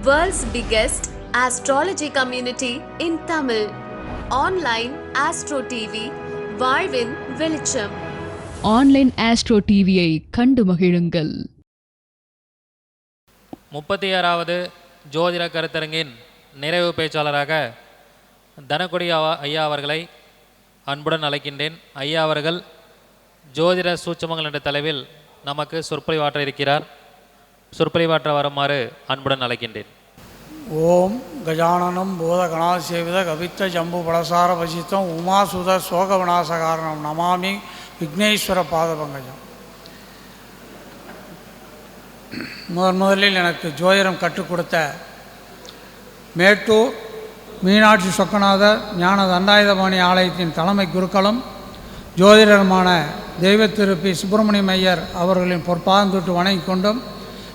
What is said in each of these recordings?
World's biggest astrology community in Tamil. Online Astro TV, வாழ்வின் வெளிச்சம் online astro டிவியை கண்டு மகிழுங்கள். முப்பத்தி ஆறாவது ஜோதிட கருத்தரங்கின் நிறைவு பேச்சாளராக தனக்குடி அவ- ஐயா அவர்களை அன்புடன் அழைக்கின்றேன். ஐயா அவர்கள் ஜோதிட சூட்சமங்கள் என்ற தலைவில் நமக்கு சொற்பொழிவாற்ற இருக்கிறார். சொற்பொழிவாற்ற வருமாறு அன்புடன் அழைக்கின்றேன். ஓம் கஜானனம் பூதகணாசேவித கவித்த ஜம்பு பலசார வசித்தம் உமாசுத சோக விநாசகாரணம் நமாமி விக்னேஸ்வர பாதபங்கஜம். முதன் முதலில் எனக்கு ஜோதிடம் கற்றுக் கொடுத்த மேட்டூர் மீனாட்சி சொக்கநாதர் ஞான தண்டாயுதபாணி ஆலயத்தின் தலைமை குருக்களும் ஜோதிடருமான தெய்வத்திருப்பி சுப்பிரமணியம் ஐயர் அவர்களின் பொற்பாதம் தொட்டு வணங்கிக் கொண்டும்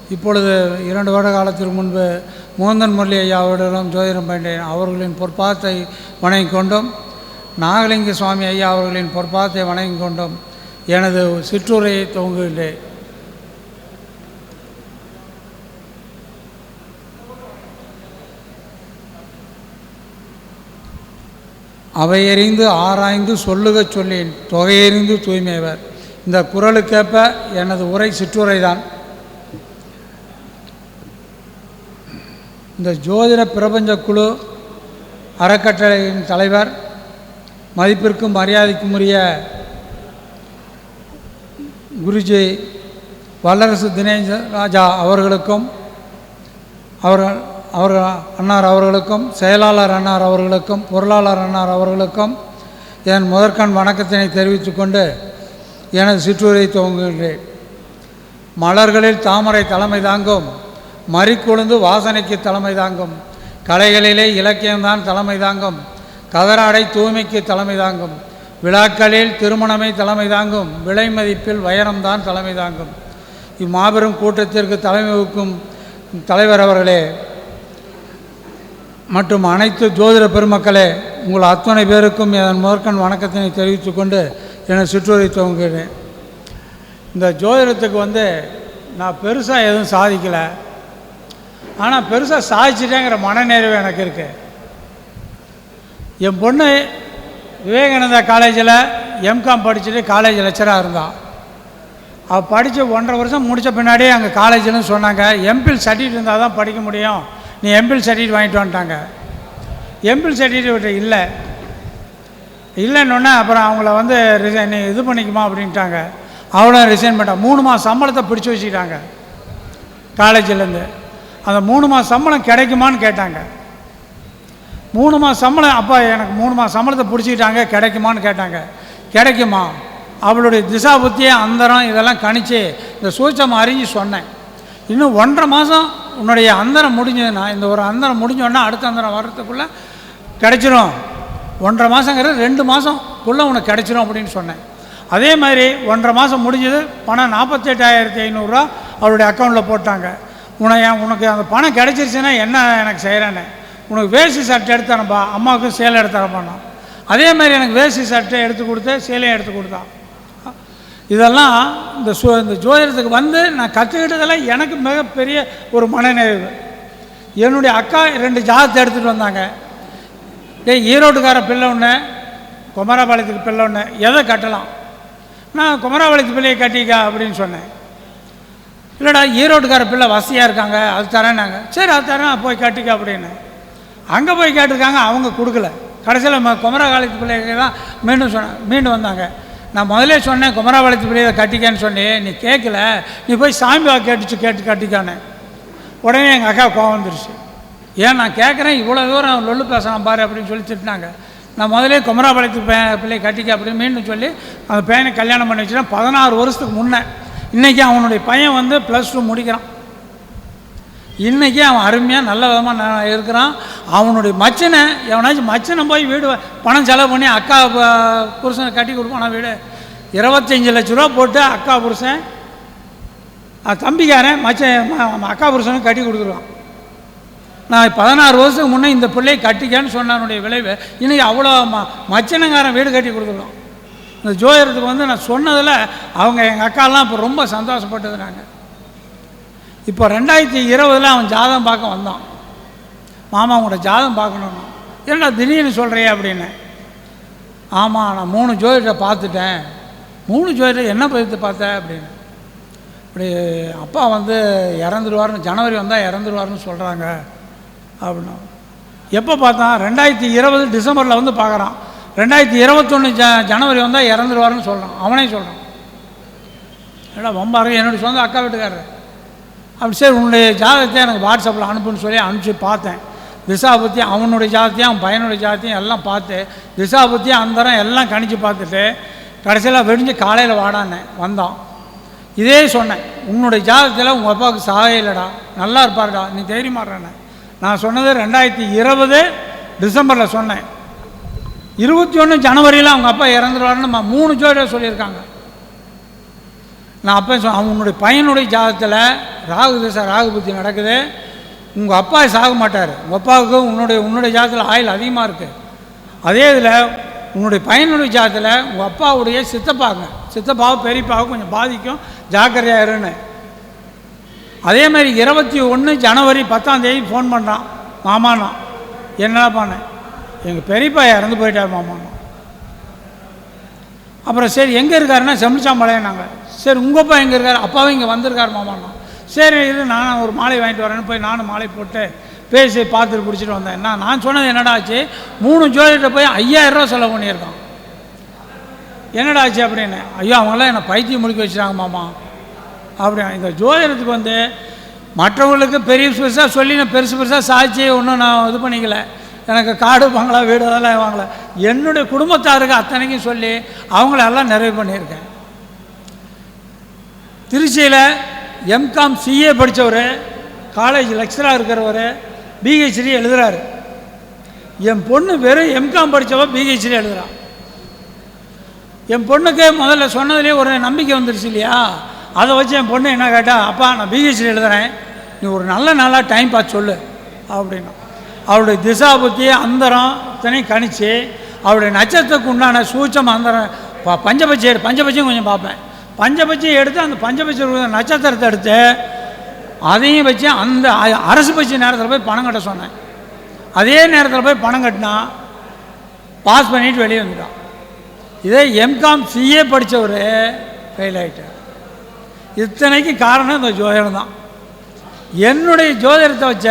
இப்பொழுது இரண்டு வருட காலத்திற்கு முன்பு முகந்தன் முரளி ஐயா அவர்களிடம் ஜோதிடம் பண்ணேன் அவர்களின் பொற்பாத்தை வணங்கி கொண்டும். நாகலிங்க சுவாமி ஐயா அவர்களின் பொற்பாதத்தை வணங்கி கொண்டும். எனது சிற்றுரையை துவங்குகின்றேன் அவையறிந்து ஆராய்ந்து சொல்லுகச் சொல்லேன். தொகையறிந்து தூய்மையவர். இந்த குரலுக்கேற்ப எனது உரை சிற்றுரை தான் இந்த ஜோதிட பிரபஞ்ச குழு அறக்கட்டளையின் தலைவர் மதிப்பிற்கும் மரியாதைக்கும் உரிய குருஜி வல்லரசு தினேஷ் ராஜா அவர்களுக்கும் அவர்கள் அவர்கள் அன்னார் அவர்களுக்கும் செயலாளர் அன்னார் அவர்களுக்கும் பொருளாளர் அன்னார் அவர்களுக்கும் என் முதற்கண் வணக்கத்தினை தெரிவித்துக்கொண்டு எனது சிற்றூரை துவங்குகின்றேன் மலர்களில் தாமரை தலைமை தாங்கும் மறிக்குழுந்து வாசனைக்கு தலைமை தாங்கும். கலைகளிலே இலக்கியம்தான் தலைமை தாங்கும். கதராடை தூய்மைக்கு தலைமை தாங்கும். விழாக்களில் திருமணமே தலைமை தாங்கும். விலை மதிப்பில் வைரம்தான் தலைமை தாங்கும். இம்மாபெரும் கூட்டத்திற்கு தலைமை வகுக்கும் தலைவர் அவர்களே மற்றும் அனைத்து ஜோதிட பெருமக்களே உங்கள் அத்தனை பேருக்கும் என் முதற்கண் வணக்கத்தினை தெரிவித்துக் கொண்டு என்னை சிற்றுரை துவங்குகிறேன். இந்த ஜோதிடத்துக்கு வந்து நான் பெருசாக எதுவும் சாதிக்கலை. ஆனால் பெருசாக சாதிச்சிட்டேங்கிற மனநிறைவு எனக்கு இருக்குது என் பொண்ணு விவேகானந்தா காலேஜில் எம்காம் படிச்சுட்டு காலேஜ் லெக்சராக இருந்தான் அவள் படித்து ஒன்றரை வருஷம் முடித்த பின்னாடியே அங்கே காலேஜில்னு சொன்னாங்க. எம்பில் சர்டிஃபிகேட் இருந்தால் தான் படிக்க முடியும். நீ எம்பில் சர்டிஃபிகேட் வாங்கிட்டு வந்துட்டாங்க. எம்பில் சர்டிஃபிகேட் இல்லை. இல்லைன்னொன்னே அப்புறம் அவங்கள வந்து ரிசைன் நீ இது பண்ணிக்குமா அப்படின்ட்டாங்க. அவளும் ரிசைன் பண்ணிட்டான் மூணு மாதம் சம்பளத்தை பிடிச்சி வச்சுக்கிட்டாங்க. காலேஜிலேருந்து அந்த மூணு மாதம் சம்பளம் கிடைக்குமான்னு கேட்டாங்க. மூணு மாதம் சம்பளம் அப்பா எனக்கு மூணு மாதம் சம்பளத்தை பிடிச்சிக்கிட்டாங்க கிடைக்குமான்னு கேட்டாங்க. கிடைக்குமா? அவளுடைய திசா புத்தியை அந்தரம் இதெல்லாம் கணிச்சு இந்த சூச்சம் அறிஞ்சு சொன்னேன். இன்னும் ஒன்றரை மாதம் உன்னுடைய அந்தரம் முடிஞ்சதுன்னா இந்த ஒரு அந்தரம் முடிஞ்சோன்னா அடுத்த அந்தரம் வர்றதுக்குள்ளே கிடைச்சிரும். ஒன்றரை மாதங்கிறது ரெண்டு மாதம்க்குள்ளே உனக்கு கிடைச்சிரும் அப்படின்னு சொன்னேன். அதே மாதிரி ஒன்றரை மாதம் முடிஞ்சது பணம் நாற்பத்தெட்டாயிரத்தி ஐநூறுரூவா அவளுடைய அக்கௌண்ட்டில் போட்டாங்க. உனக்கு உனக்கு அந்த பணம் கிடச்சிருச்சுன்னா என்ன எனக்கு செய்கிறேன்னு உனக்கு வேஷ்டி சட்டை எடுத்தனப்பா அம்மாவுக்கும் சேலை எடுத்து அதே மாதிரி எனக்கு வேஷ்டி சட்டை எடுத்து கொடுத்து சேலையும் எடுத்து கொடுத்தான் இதெல்லாம் இந்த சோ இந்த ஜோதிடத்துக்கு வந்து நான் கற்றுக்கிட்டதெல்லாம் எனக்கு மிகப்பெரிய ஒரு மனநிறைவு. என்னுடைய அக்கா ரெண்டு ஜாதத்தை எடுத்துகிட்டு வந்தாங்க. டேய் ஈரோட்டுக்கார பிள்ளை ஒன்று குமராபாளையத்துக்கு பிள்ளை ஒன்று எதை கட்டலாம்? நான் குமராபாளையத்து பிள்ளையை கட்டிக்கா அப்படின்னு சொன்னேன். இல்லைடா ஈரோட்டுக்கார பிள்ளை வசதியாக இருக்காங்க அது தரேன்னாங்க. சரி அது தரேன் போய் கட்டிக்க அப்படின்னு. அங்கே போய் கேட்டிருக்காங்க அவங்க கொடுக்கல. கடைசியில் ம குமராபாளையத்து பிள்ளைங்க தான் மீண்டும் சொன்ன மீண்டும் வந்தாங்க. நான் முதலே சொன்னேன் குமராபாளையத்து பிள்ளையை கட்டிக்கன்னு சொன்னேன் நீ கேட்கல நீ போய் சாமி கேட்டுச்சு கேட்டு கட்டிக்கானே உடனே எங்கள் அக்கா கோவம் வந்துருச்சு. ஏன் நான் கேட்குறேன் இவ்வளோ தூரம் லொல்லு பேசலாம் பாரு அப்படின்னு சொல்லி திட்டினாங்க. நான் முதலே குமராபாளையத்து பே பிள்ளையை கட்டிக்க அப்படின்னு மீண்டும் சொல்லி அந்த பையனை கல்யாணம் பண்ணி வச்சுட்டேன் பதினாறு வருஷத்துக்கு முன்னே. இன்றைக்கி அவனுடைய பையன் வந்து ப்ளஸ் டூ முடிக்கிறான். இன்றைக்கி அவன் அருமையாக நல்ல விதமாக நான் இருக்கிறான். அவனுடைய மச்சனை எவனாச்சும் மச்சனை போய் வீடு பணம் செலவு பண்ணி அக்கா ப- புருஷனை கட்டி கொடுப்பான். வீடு இருபத்தஞ்சி லட்ச ரூபா போட்டு அக்கா புருஷன் தம்பிக்காரன் மச்சன் அக்கா புருஷனுக்கு கட்டி கொடுத்துருவான். நான் பதினாறு வருஷத்துக்கு முன்னே இந்த பிள்ளையை கட்டிக்கன்னு சொன்னவனுடைய விளைவு. இன்றைக்கி அவ்வளோ ம மச்சனங்காரன் வீடு கட்டி கொடுத்துருவான். இந்த ஜோதிடத்துக்கு வந்து நான் சொன்னதில் அவங்க எங்கள் அக்காலாம் இப்போ ரொம்ப சந்தோஷப்பட்டது நாங்கள் இப்போ ரெண்டாயிரத்தி இருபதில் அவன் ஜாதகம் பார்க்க வந்தான். மாமா உங்களோட ஜாதகம் பார்க்கணும்னா. என்னடா திடீர்னு சொல்கிறியே அப்படின்னு. ஆமாம் நான் மூணு ஜோதிடரை பார்த்துட்டேன். மூணு ஜோதிடர் என்ன பதித்து பார்த்த அப்படின்னு. இப்படி அப்பா வந்து இறந்துருவாருன்னு ஜனவரி வந்தால் இறந்துருவாருன்னு சொல்கிறாங்க அப்படின்னா எப்போ பார்த்தான்? ரெண்டாயிரத்தி இருபது டிசம்பரில் வந்து பார்க்குறான். ரெண்டாயிரத்தி இருபத்தொன்று ஜ ஜனவரி வந்தால் இறந்துருவாருன்னு சொல்கிறான் அவனே சொல்கிறான் ஏடா வம்பாரு என்னுடைய சொந்த அக்கா வீட்டுக்காரர். அப்படி சரி உன்னுடைய ஜாதகத்தை எனக்கு வாட்ஸ்அப்பில் அனுப்புன்னு சொல்லி அனுப்பிச்சு பார்த்தேன். திசா பற்றி அவனுடைய ஜாதத்தையும் அவன் பையனுடைய ஜாதத்தையும் எல்லாம் பார்த்து திசா பற்றி அந்தரம் எல்லாம் கணிச்சு பார்த்துட்டு கடைசியில் வெடிஞ்சு காலையில் வாடானேன் வந்தான். இதே சொன்னேன் உன்னுடைய ஜாதகத்தில் உங்கள் அப்பாவுக்கு சாகவே இல்லைடா நல்லா இருப்பாருடா நீ தைரியமாடுறேன்னு நான் சொன்னது ரெண்டாயிரத்தி இருபது டிசம்பரில் சொன்னேன். இருபத்தி ஒன்று ஜனவரியில் அவங்க அப்பா இறந்துருவாருன்னு மூணு ஜோடியாக சொல்லியிருக்காங்க. நான் அப்போ சொ அவனுடைய பையனுடைய ஜாதத்தில் ராகு திசை ராகு புத்தி நடக்குது. உங்கள் அப்பா சாக மாட்டார். உங்கள் அப்பாவுக்கு உன்னுடைய உன்னுடைய ஜாதத்தில் ஆயில் அதிகமாக இருக்குது அதே இதில் உன்னுடைய பையனுடைய ஜாதத்தில் உங்கள் அப்பாவுடைய சித்தப்பாங்க. சித்தப்பாவை பெரியப்பாவை கொஞ்சம் பாதிக்கும். ஜாக்கிரதையாக இருன்னு அதே மாதிரி இருபத்தி ஒன்று ஜனவரி பத்தாம் தேதி ஃபோன் பண்ணுறான் மாமானா. என்னடா பண்ணேன் எங்கள் பெரியப்பா இறந்து போயிட்டார் மாமா. அப்புறம் சரி எங்கே இருக்காருன்னா செம்பிச்சாம்பாளையம் நாங்கள் சரி உங்கள் அப்பா எங்கே இருக்கார்? அப்பாவும் இங்கே வந்திருக்கார் மாமாண்ணா சரி இது நான் ஒரு மாலை வாங்கிட்டு வரேன்னு போய் நானும் மாலை போட்டு பேசி பார்த்துட்டு பிடிச்சிட்டு வந்தேன். நான் நான் சொன்னது என்னடா ஆச்சு? மூணு ஜோதிட்ட போய் ஐயாயிரம் ரூபா செலவு பண்ணியிருக்கான். என்னடா ஆச்சு அப்படின்னு? ஐயோ அவங்களாம் என்னை பைத்தியம் முடிக்க வச்சுட்டாங்க மாமா. அப்படி இந்த ஜோதிடத்துக்கு வந்து மற்றவங்களுக்கு பெரிய பெருசாக சொல்லி நான் பெருசு பெருசாக சாட்சி ஒன்றும் நான் இது பண்ணிக்கல. எனக்கு காடு பங்களா வீடு அதெல்லாம் வாங்கலை. என்னுடைய குடும்பத்தாருக்கு அத்தனைக்கும் சொல்லி அவங்கள எல்லாம் நிறைவு பண்ணியிருக்கேன். திருச்சியில் எம்காம் சிஏ படித்தவர் காலேஜ் லெக்சராக இருக்கிறவர் பிஹெச்டி எழுதுகிறாரு என் பொண்ணு வெறும் எம்காம் படித்தவ பிஹெச்டி எழுதுகிறான் என் பொண்ணுக்கு முதல்ல சொன்னதுலேயே ஒரு நம்பிக்கை வந்துருச்சு இல்லையா? அதை வச்சு என் பொண்ணு என்ன கேட்டால் அப்பா நான் பிஹெச்டி எழுதுகிறேன் நீ ஒரு நல்ல நாளாக டைம் பார்த்து சொல்லு. அப்படின்னா. அவருடைய திசா புத்தி அந்தரம் இத்தனையும் கணிச்சு அவருடைய நட்சத்திரத்துக்கு உண்டான சூச்சம் அந்தரம் ப- பஞ்சபட்சி எடு பஞ்சபட்சியும் கொஞ்சம் பார்ப்பேன். பஞ்சபட்சியை எடுத்து அந்த பஞ்சபட்சி நட்சத்திரத்தை எடுத்து அதையும் வச்சு அந்த அரசு பட்சி நேரத்தில் போய் பணம் கட்ட சொன்னேன். அதே நேரத்தில் போய் பணம் கட்டினா பாஸ் பண்ணிட்டு வெளியே வந்துட்டான். இதே எம்காம் சிஏ படித்தவர் ஃபெயில் ஆகிட்டார் இத்தனைக்கு காரணம் இந்த ஜோதிடம் தான் என்னுடைய ஜோதிடத்தை வச்ச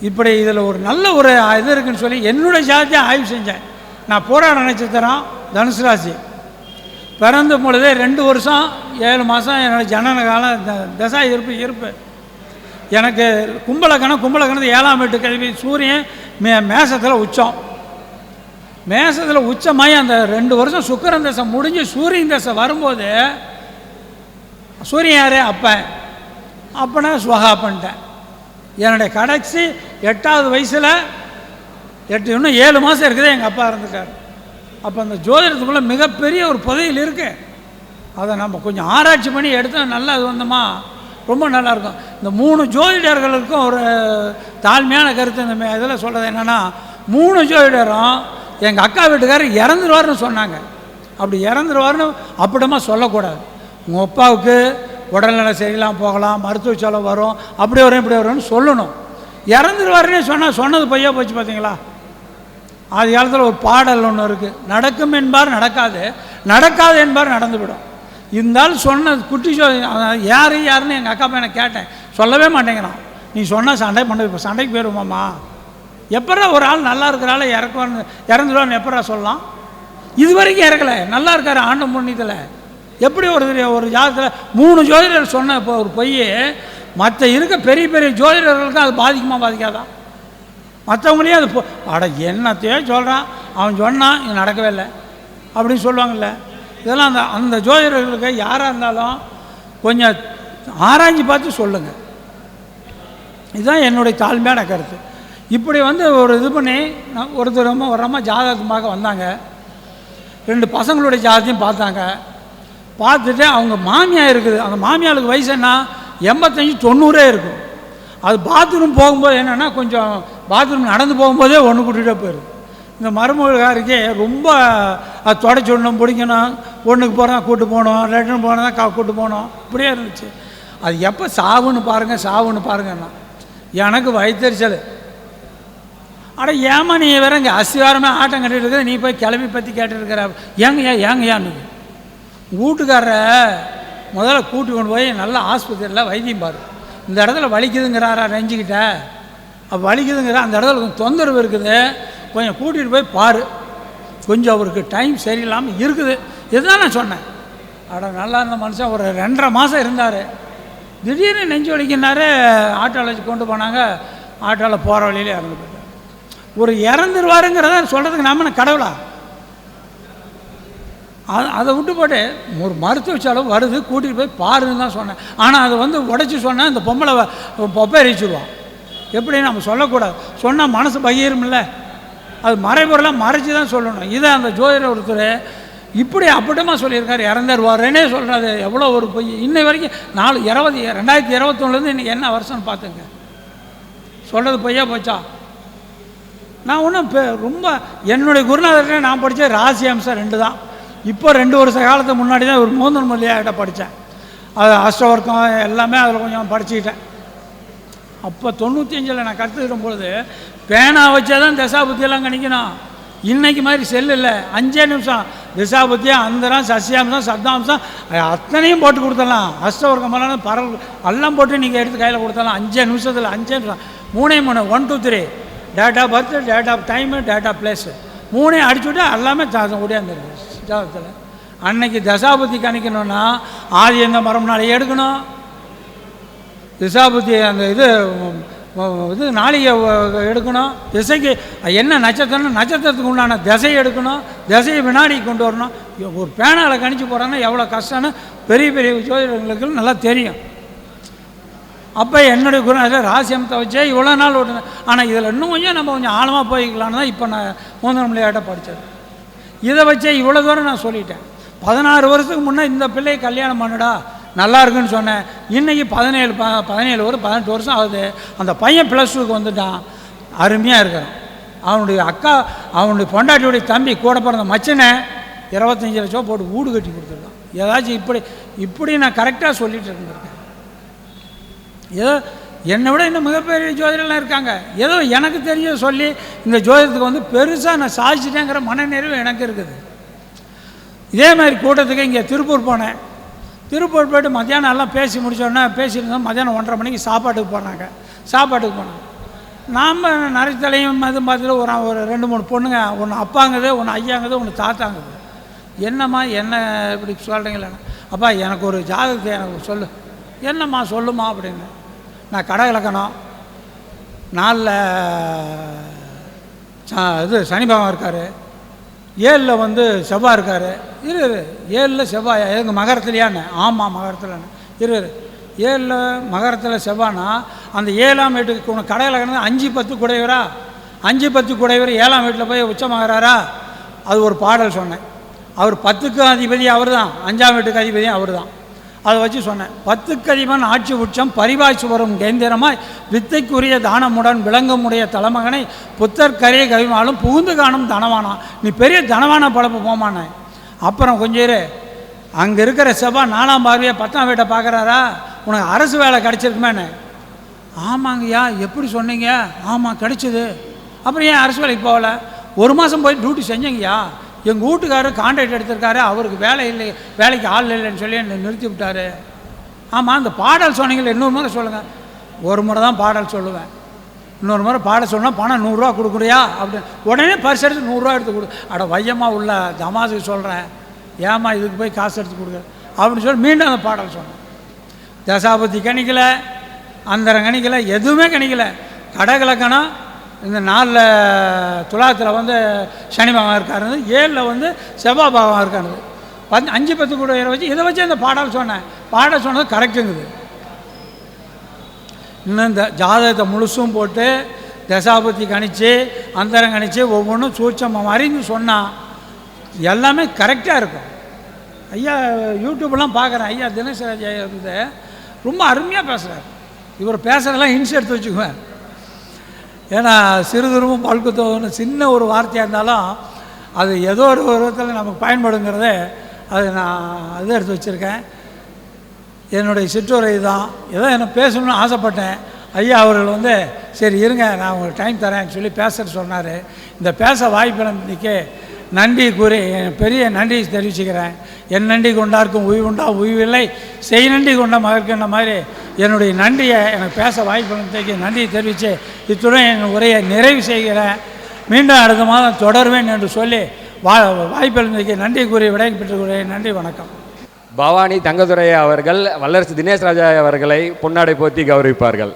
இப்படி இதில் ஒரு நல்ல ஒரு இது இருக்குன்னு சொல்லி என்னுடைய ஜாதியை ஆய்வு செஞ்சேன். நான் போராட நட்சத்திரம் தனுசு ராசி. பிறந்த பொழுதே ரெண்டு வருஷம் ஏழு மாதம் என்னோட ஜனன காலம் த- தசா இருப்பு இருப்பு. எனக்கு கும்பலக்கணம் கும்பலக்கணத்து ஏழாம் வீட்டு கல்வி சூரியன் மே மேசத்தில் உச்சம். மேசத்தில் உச்சமாகி அந்த ரெண்டு வருஷம் சுக்கரன் தசை முடிஞ்சு சூரியன் தசை வரும்போது சூரியன் யார்? அப்பன். அப்பனா சுவகா பண்ணிட்டேன். என்னுடைய கடைசி எட்டாவது வயசில் எட்டு இன்னும் ஏழு மாதம் இருக்குது எங்கள் அப்பா இருந்துட்டார் அப்போ அந்த ஜோதிடத்துக்குள்ளே மிகப்பெரிய ஒரு புதையில் இருக்கு. அதை நம்ம கொஞ்சம் ஆராய்ச்சி பண்ணி எடுத்தால் நல்லா இது வந்தோமா? ரொம்ப நல்லாயிருக்கும் இந்த மூணு ஜோதிடர்களுக்கும் ஒரு தாழ்மையான கருத்து இந்த இதில் சொல்கிறது என்னென்னா மூணு ஜோதிடரும் எங்கள் அக்கா வீட்டுக்காரர் இறந்துருவாருன்னு சொன்னாங்க. அப்படி இறந்துருவாருன்னு அப்படிமா சொல்லக்கூடாது. உங்கள் அப்பாவுக்கு உடல்நல சரியில்லாம் போகலாம் மருத்துவ செலவு வரும் அப்படி வரும் இப்படி வரும்னு சொல்லணும். இறந்துருவாருன்னு சொன்னால் சொன்னது பொய்யா போச்சு பார்த்தீங்களா ஆதி காலத்தில் ஒரு பாடல் ஒன்று இருக்குது நடக்கும் என்பார் நடக்காது நடக்காது என்பார் நடந்துவிடும். இருந்தாலும் சொன்னது குட்டி சொ யார் யாருன்னு எங்கள் அக்கா பையனை கேட்டேன். சொல்லவே மாட்டேங்கிறான். நீ சொன்னால் சண்டை பண்ண இப்போ சண்டைக்கு போயிடுவோமாம்மா எப்படா ஒரு ஆள் நல்லா இருக்கிறாள் இறக்குவான்னு இறந்துடுவான்னு எப்படா சொல்லலாம்? இது வரைக்கும் இறக்கலை. நல்லா இருக்கார் ஆண்டு புண்ணியத்தில் எப்படி ஒரு ஒரு ஜாதகத்தில் மூணு ஜோதிடர் சொன்ன இப்போ ஒரு பொய் மற்ற இருக்க பெரிய பெரிய ஜோதிடர்களுக்கும் அது பாதிக்குமா பாதிக்காதா? மற்றவங்களையும் அது அட என்னத்தையோ சொல்கிறான் அவன் சொன்னான் இது நடக்கவே இல்லை. அப்படின்னு சொல்லுவாங்கல்ல. இதெல்லாம் அந்த அந்த ஜோதிடர்களுக்கு யாராக இருந்தாலும் கொஞ்சம் ஆராய்ஞ்சு பார்த்து சொல்லுங்கள் இதுதான் என்னுடைய தாழ்மையான கருத்து. இப்படி வந்து ஒரு இது பண்ணி நான் ஒருத்தர் ரொம்ப ஒரு ஜாதகமாக வந்தாங்க. ரெண்டு பசங்களுடைய ஜாதத்தையும் பார்த்தாங்க. பார்த்துட்டு அவங்க மாமியார் இருக்குது. அந்த மாமியாருக்கு வயசு என்ன? எண்பத்தஞ்சு தொண்ணூறே இருக்கும். அது பாத்ரூம் போகும்போது என்னென்னா கொஞ்சம் பாத்ரூம் நடந்து போகும்போதே ஒன்று கூட்டிகிட்டே போயிடும் இந்த மருமகளுக்காருக்கே ரொம்ப அது தொடச்சி விடணும் பிடிக்கணும். ஒன்றுக்கு போகிறதா கூட்டு போகணும். லெட்டர் போனதா கா கூட்டு போகணும். இப்படியே இருந்துச்சு. அது எப்போ சாவுன்னு பாருங்கள் சாவுன்னு பாருங்கன்னா. எனக்கு வயிற்றுச்சல் ஆனால் ஏமா நீ வேற இங்கே அசிவாரமே ஆட்டம் கட்டிட்டு இருக்கிற நீ போய் கிளம்பி பற்றி கேட்டுருக்கிற ஏங்கய்யா ஏங்கய்யான்னு வீட்டுக்காரர முதல்ல கூட்டி கொண்டு போய் நல்ல ஆஸ்பத்திரியில் வைத்தியம் பாரு. இந்த இடத்துல வலிக்குதுங்கிறாரா நெஞ்சுக்கிட்ட? அப்போ வலிக்குதுங்கிற அந்த இடத்துல கொஞ்சம் தொந்தரவு இருக்குது. கொஞ்சம் கூட்டிகிட்டு போய் பாரு. கொஞ்சம் அவருக்கு டைம் சரியில்லாமல் இருக்குது. இதுதான் நான் சொன்னேன். அட நல்லா இருந்த மனுஷன் ஒரு ரெண்டரை மாதம் இருந்தார். திடீர்னு நெஞ்சு வலிக்கினாரு ஆட்டோவில் வச்சு கொண்டு போனாங்க. ஆட்டோவில் போகிற வழியிலே இறந்து போயிட்டார். ஒரு இறந்துருவாருங்கிறத சொல்கிறதுக்கு நம்ம கடவுளா? அது அதை விட்டு போட்டு ஒரு மருத்துவ செலவு வருது கூட்டிகிட்டு போய் பாருன்னு தான் சொன்னேன். ஆனால் அதை வந்து உடச்சி சொன்னால் இந்த பொம்பளை பொப்பரிச்சிடுவான் எப்படி நம்ம சொல்லக்கூடாது. சொன்னால் மனசு பகிரும்ல. அது மறைபொருளாக மறைச்சி தான் சொல்லணும். இதை அந்த ஜோதிடர் ஒருத்தர் இப்படி அப்படிமா சொல்லியிருக்காரு. இறந்துருவாருன்னே சொல்கிறது எவ்வளோ ஒரு பொய். இன்னை வரைக்கும் நாலு இருபது ரெண்டாயிரத்தி இருபத்தொன்னுலேருந்து இன்னைக்கு என்ன வருஷம்னு பார்த்துங்க. சொல்கிறது பொய்யா போச்சா? நான் ஒன்றும் ரொம்ப என்னுடைய குருநாதர்கிட்ட நான் படித்த ராசி அம்சம் ரெண்டு தான். இப்போ ரெண்டு வருஷ காலத்துக்கு முன்னாடி தான் ஒரு மூந்தன் மல்லியாகிட்ட படித்தேன் அது அஷ்டவர்க்கம் எல்லாமே அதில் கொஞ்சம் படிச்சுக்கிட்டேன். அப்போ தொண்ணூற்றி அஞ்சில் நான் கற்றுக்கிடும் பொழுது பேனா வச்சே தான் தசாபுத்தியெல்லாம் கணிக்கணும். இன்னைக்கு மாதிரி செல் இல்லை. அஞ்சே நிமிஷம். திசா புத்தியாக அந்தரம் சசியாம்சம் சத்தாம்சம் அத்தனையும் போட்டு கொடுத்துடலாம். அஷ்டவர்க்கமெல்லாம் பரல் எல்லாம் போட்டு நீங்கள் எடுத்து கையில் கொடுத்துடலாம். அஞ்சே நிமிஷத்தில் அஞ்சே நிமிஷம். மூணே மூணு one two three date of birth date of time date of place மூணையும் அடிச்சு விட்டு எல்லாமே ஓடியாந்துருக்கு ஜாதகத்தில். அன்னைக்கு தசாபுத்தி கணிக்கணும்னா ஆதி எந்த மரம் நாளைக்கு எடுக்கணும்? திசாபுத்தி அந்த இது இது நாளிகை எடுக்கணும். திசைக்கு என்ன நட்சத்திரம் நட்சத்திரத்துக்கு உண்டான திசை எடுக்கணும். திசையை வினாடி கொண்டு வரணும். ஒரு பேனாவில் கணிச்சு போகிறாங்கன்னா எவ்வளோ கஷ்டம்னு பெரிய பெரிய ஜோதிடங்களுக்கு நல்லா தெரியும். அப்போ என்னுடைய குரு அதில் ராசியம் தவச்சே இவ்வளோ நாள் ஓட்டு ஆனால் இதில் இன்னும் கொஞ்சம் நம்ம கொஞ்சம் ஆழமாக போய்க்கலான்னு தான் இப்போ நான் மூந்தரம் விளையாட்டை படித்தது இதை வச்சே இவ்வளோ தூரம் நான் சொல்லிட்டேன். பதினாறு வருஷத்துக்கு முன்னே இந்த பிள்ளையை கல்யாணம் பண்ணுடா நல்லா இருக்குன்னு சொன்னேன். இன்றைக்கி பதினேழு ப பதினேழு வருஷம் பதினெட்டு வருஷம் ஆகுது. அந்த பையன் ப்ளஸ் டூக்கு வந்துட்டான். அருமையாக இருக்கிறான். அவனுடைய அக்கா அவனுடைய பொண்டாட்டியுடைய தம்பி கூட பிறந்த மச்சனை இருபத்தஞ்சி லட்சம் போட்டு வீடு கட்டி கொடுத்துருக்கான். ஏதாச்சும் இப்படி இப்படி நான் கரெக்டாக சொல்லிட்டு இருந்திருக்கேன். ஏதோ என்னை விட இன்னும் மிகப்பெரிய ஜோதிடர்லாம் இருக்காங்க. ஏதோ எனக்கு தெரிஞ்ச சொல்லி இந்த ஜோதிடத்துக்கு வந்து பெருசாக நான் சாதிச்சிட்டேங்கிற மனநிறைவு எனக்கு இருக்குது. இதே மாதிரி கூட்டத்துக்கு இங்கே திருப்பூர் போனேன். திருப்பூர் போயிட்டு மத்தியானம் எல்லாம் பேசி முடிச்சோடனே பேசியிருந்தோம் மத்தியானம் ஒன்றரை மணிக்கு சாப்பாட்டுக்கு போனாங்க. சாப்பாட்டுக்கு போனாங்க. நாம் நரைத்தலையும் அது மாதிரி ஒரு ஒரு ரெண்டு மூணு பொண்ணுங்க ஒன்று அப்பாங்குது ஒன்று ஐயாங்குது ஒன்று தாத்தாங்குது. என்னம்மா என்ன இப்படி சொல்கிறீங்களே அப்பா எனக்கு ஒரு ஜாதகத்தை எனக்கு சொல்லு. என்னம்மா சொல்லுமா அப்படின்னு. நான் கடை இலக்கணம் நாலில் இது சனி பகவான் இருக்கார். ஏழில் வந்து செவ்வாய் இருக்கார். இரு ஏழில் செவ்வாய் எங்கள் மகரத்துலையான்னு? ஆமாம் மகரத்துலன்னு. இரு ஏழில் மகரத்தில் செவ்வானா அந்த ஏழாம் வீட்டுக்கு உனக்கு கடையில் கிடந்து அஞ்சு பத்து குடைவரா? அஞ்சு பத்து குடைவர் ஏழாம் வீட்டில் போய் உச்சமாகறாரா அது ஒரு பாடல் சொன்னேன். அவர் பத்துக்கும் அதிபதி அவர் தான் அஞ்சாம் வீட்டுக்கு அதிபதியும் அவர் தான் அதை வச்சு சொன்னேன். பத்து அதிபன் ஆட்சி உச்சம் பரிவாய்ச்சி வரும் கேந்திரமாய் வித்தைக்குரிய தானமுடன் விளங்கமுடைய தலைமகனை புத்தர் கரிய கவிமாலும் புகுந்து காணும் தனவானான் நீ பெரிய தனவான பழப்பு போமானே. அப்புறம் கொஞ்சம் அங்கே இருக்கிற செவ்வாய் நாலாம் பார்வையை பத்தாம் வீட்டை பார்க்குறாரா? உனக்கு அரசு வேலை கிடச்சிருக்குமேனே. ஆமாங்கய்யா எப்படி சொன்னீங்க? ஆமாம் கிடச்சிது. அப்புறம் ஏன் அரசு வேலைக்கு போகல? ஒரு மாதம் போய் டியூட்டி செஞ்சேங்கய்யா? எங்கள் வீட்டுக்காரர் கான்ட்ராக்ட் எடுத்திருக்காரு அவருக்கு வேலை இல்லை வேலைக்கு ஆள் இல்லைன்னு சொல்லி என்னை நிறுத்தி விட்டார். ஆமாம் அந்த பாடல் சொன்னீங்களே இன்னொரு முறை சொல்லுங்கள் ஒரு முறை தான் பாடல் சொல்லுவேன். இன்னொரு முறை பாட சொன்னால் பணம் நூறுரூவா கொடுக்குறியா? அப்படின்னு உடனே பரிசு எடுத்து நூறுரூவா எடுத்து கொடு. அட வையமாக உள்ள தமாசுக்கு சொல்கிறேன் ஏமா இதுக்கு போய் காசு எடுத்து கொடுக்குற? அப்படின்னு சொல்லி மீண்டும் அந்த பாடல் சொன்னேன். தசாபதி கணிக்கலை அந்தரம் கணிக்கலை எதுவுமே கணிக்கலை. கடகலக்கணம் இந்த நாலில் துலாத்தில் வந்து சனி பகவான் இருக்காரு ஏழில் வந்து செவ்வாய் பகவான் இருக்காரு வந்து அஞ்சு பத்து கூட வச்சு இதை வச்சு இந்த பாடல் சொன்னேன். பாடல் சொன்னது கரெக்டுங்குது இன்னும் இந்த ஜாதகத்தை முழுசும் போட்டு தசாபதி கணிச்சு அந்தரம் கணிச்சு ஒவ்வொன்றும் சூட்சமாக மாதிரின்னு சொன்னால் எல்லாமே கரெக்டாக இருக்கும். ஐயா யூடியூப்லாம் பார்க்குறேன் ஐயா தினசரி ஐயா இருந்து ரொம்ப அருமையாக பேசுகிறார் இவர் பேசுகிறதெல்லாம் இன்ஸ் எடுத்து வச்சுக்குவேன். ஏன்னா சிறுதுருவும் பல்குத்தோன்னு சின்ன ஒரு வார்த்தையாக இருந்தாலும் அது ஏதோ ஒரு விதத்தில் நமக்கு பயன்படுங்கிறதே அது நான் இது எடுத்து வச்சுருக்கேன். என்னுடைய சிற்றுரை தான். ஏதோ என்ன பேசணும்னு ஆசைப்பட்டேன். ஐயா அவர்கள் வந்து சரி இருங்க நான் உங்களுக்கு டைம் தரேன்னு சொல்லி பேசுகிற சொன்னார். இந்த பேச வாய்ப்பினதுக்கு நன்றி கூறி என் பெரிய நன்றி தெரிவிச்சுக்கிறேன். என் நன்றி கொண்டாருக்கும் உய்வுண்டா உய்வில்லை செய் நன்றி கொண்ட மகற்கின்ற மாதிரி? என்னுடைய நன்றியை எனக்கு பேச வாய்ப்பினதுக்கு நன்றி தெரிவித்து இத்துடன் என் உரையை நிறைவு செய்கிறேன். மீண்டும் அடுத்த மாதம் தொடர்வேன் என்று சொல்லி வா வாய்ப்பினதுக்கு நன்றி கூறி விடை பெற்றுக்கொள்கிறேன் நன்றி வணக்கம். பவானி தங்கதுரை அவர்கள் வல்லரசு தினேஷ் ராஜா அவர்களை பொன்னாடை போற்றி கௌரவிப்பார்கள்.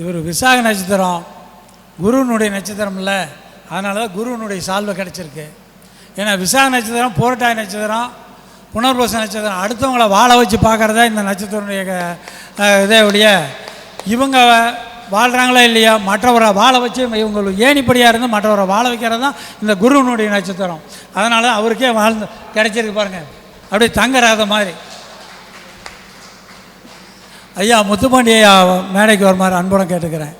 இவர் விசாக நட்சத்திரம் குருவினுடைய நட்சத்திரம் இல்லை. அதனால தான் குருவினுடைய சால்வை கிடச்சிருக்கு. ஏன்னா விசாக நட்சத்திரம் போரட்டாய் நட்சத்திரம் புனர்வச நட்சத்திரம் அடுத்தவங்கள வாழ வச்சு பார்க்குறதா இந்த நட்சத்திரனுடைய இதே உடைய இவங்க வாழ்கிறாங்களா இல்லையா? மற்றவரை வாழ வச்சு இவங்களுக்கு ஏணிப்படியாக இருந்து மற்றவரை வாழ வைக்கிறது தான் இந்த குருவினுடைய நட்சத்திரம். அதனால தான் அவருக்கே வாழ்ந்து கிடைச்சிருக்கு பாருங்கள் அப்படியே தங்கராத மாதிரி. ஐயா முத்துப்பாண்டி ஐயா மேடைக்கு வருமாறு அன்புடன் கேட்டுக்கிறேன்.